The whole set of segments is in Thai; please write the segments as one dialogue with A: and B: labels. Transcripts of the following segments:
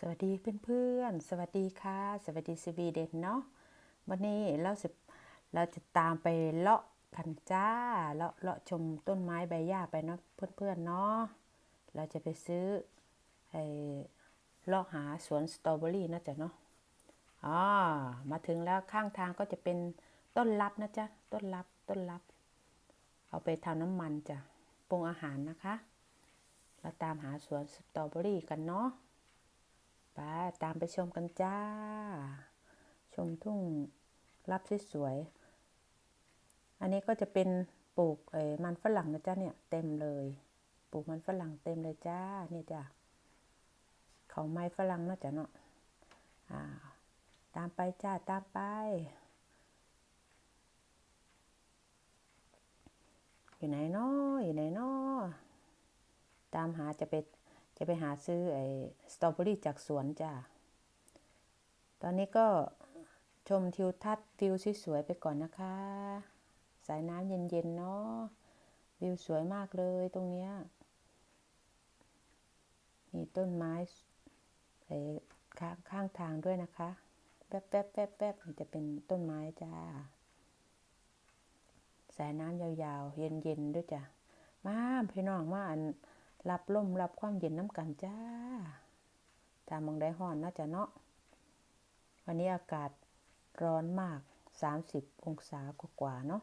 A: สวัสดีเพื่อนๆ สวัสดีค่ะ สวัสดีสวีเดนเนาะ วันนี้เราจะเราจะตามไปเลาะกันจ้า เลาะเลาะชมต้นไม้ใบหญ้าไปเนาะเพื่อนๆเนาะ เราจะไปซื้อไอ้เลาะหาสวนสตรอเบอรี่นะจ๊ะเนาะ อ๋อ มาถึงแล้วข้างทางก็จะเป็นต้นลับนะจ๊ะ ต้นลับ ต้นลับ เอาไปทำน้ำมันจ้ะ ปรุงอาหารนะคะ เราตามหาสวนสตรอเบอรี่กันเนาะ ไปตามไปชมกันจ้า ชมทุ่งรับสวยๆ อันนี้ก็จะเป็นปลูกเออมันฝรั่งนะจ้าเนี่ยเต็มเลย ปลูกมันฝรั่งเต็มเลยจ้าเนี่ยจ้าเขาไม้ฝรั่งนาะจ้ะเนาะอ่าตามไปจ้าตามไป อยู่ไหนเนาะอยู่ไหนเนาะตามหาจะไป จะไปหาซื้อไอ้สตรอเบอรี่จากสวนจ้า ตอนนี้ก็ชมทิวทัศน์วิวสวยๆไปก่อนนะคะ สายน้ำเย็นๆเนาะ วิวสวยมากเลยตรงเนี้ย มีต้นไม้ไอ้ข้างข้างทางด้วยนะคะ แป๊บแป๊บแป๊บแป๊บจะเป็นต้นไม้จ้า สายน้ำยาวๆ เย็นๆด้วยจ้ะ มาพี่น้องมาอัน รับลมรับความเย็นน้ำกันจ้าตามมองได้ห้อนน่าจะเนาะ วันนี้อากาศร้อนมาก 30 องศากว่าๆเนาะ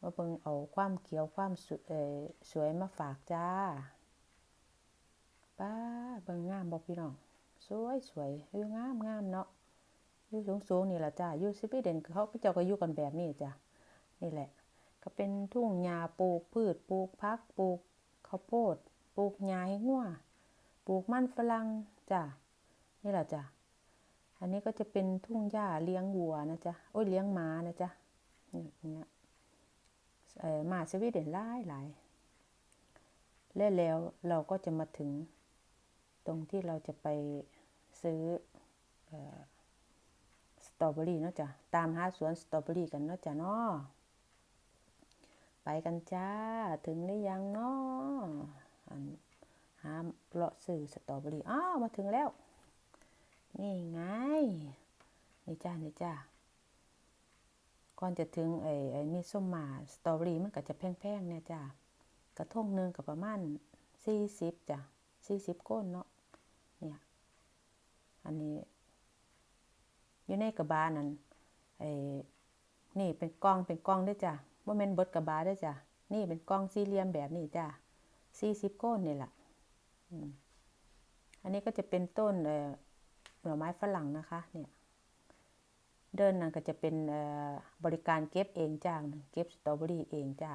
A: มาเบิ่งเอาความเขียวความสวยสวยมาฝากจ้า ป้าเบิ่งงามบ่พี่น้อง สวยสวยอยู่งามงามเนาะอยู่สูงสูงนี่แหละจ้าอยู่สวีเด่นเขาพี่เจ้าก็อยู่กันแบบนี้จ้ะนี่แหละ ก็เป็นทุ่งหญ้าปลูกพืชปลูกพักปลูก ข้าวโพด ปลูกหญ้าให้งัวปลูกมันฝรั่งจ้ะนี่แหละจ้ะอันนี้ก็จะเป็นทุ่งหญ้าเลี้ยงวัวนะจ๊ะโอ้ยเลี้ยงม้านะจ๊ะนี่เนี่ยเออมาสวีเดนหลายหลายและแล้วเราก็จะมาถึงตรงที่เราจะไปซื้ออสตรอเบอรี่เนาะจ้ะตามหาสวนสตรอเบอรี่กันเนาะจ้ะเนาะ กันจ้า ถึงหรือยังเนาะหาเลาะซื้อสตรอเบอรี่อ้าวมาถึงแล้ว นี่ไง นี่จ้า นี่จ้า ก่อนจะถึงไอ้ไอ้มีส้มมาสตรอเบอรี่มันก็จะแพงๆเนี่ยจ้า กระทงหนึงก็ประมาณ40จ้ะ40ก้นเนาะ เนี่ย อันนี้ อยู่ในกระบานั่นไอ้นี่เป็นกล่องเป็นกล่องด้วยจ้ะ ว่าแม่นบดกระบาได้จ้ะ นี่เป็นกล้องสี่เหลี่ยมแบบนี้จ้ะสี่สิบก้นนี่แหละอันนี้ก็จะเป็นต้นเอ่อหน่อไม้ฝรั่งนะคะ เนี่ย เดินนั่นก็จะเป็นเอ่อบริการเก็บเองจ้างเก็บสตรอเบอรี่เองจ้า